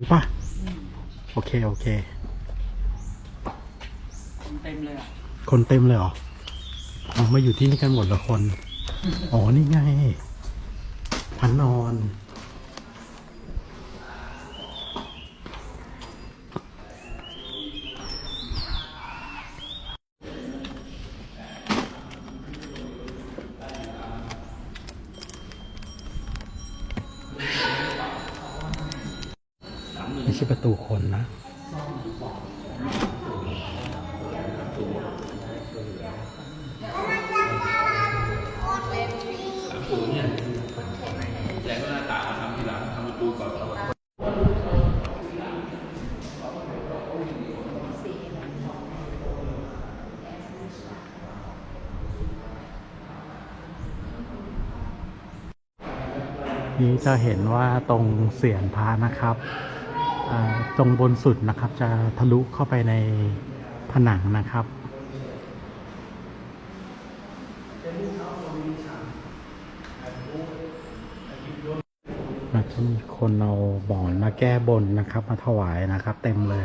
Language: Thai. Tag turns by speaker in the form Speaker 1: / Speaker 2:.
Speaker 1: รู้ป่ะโอเค โอเค
Speaker 2: คนเต็มเลยอะ
Speaker 1: คนเต็มเลยเหรอเอามาอยู่ที่นี่กันหมดละคน อ๋อ นี่ไงพันนอน ใช่ประตูคนนะ นี้จะเห็นว่าตรงเสียนพระนะครับ ตรงบนสุดนะครับ จะทะลุเข้าไปในผนังนะครับอาจะมีคนเอาบ่อนมาแก้บนนะครับ มาถวายนะครับ เต็มเลย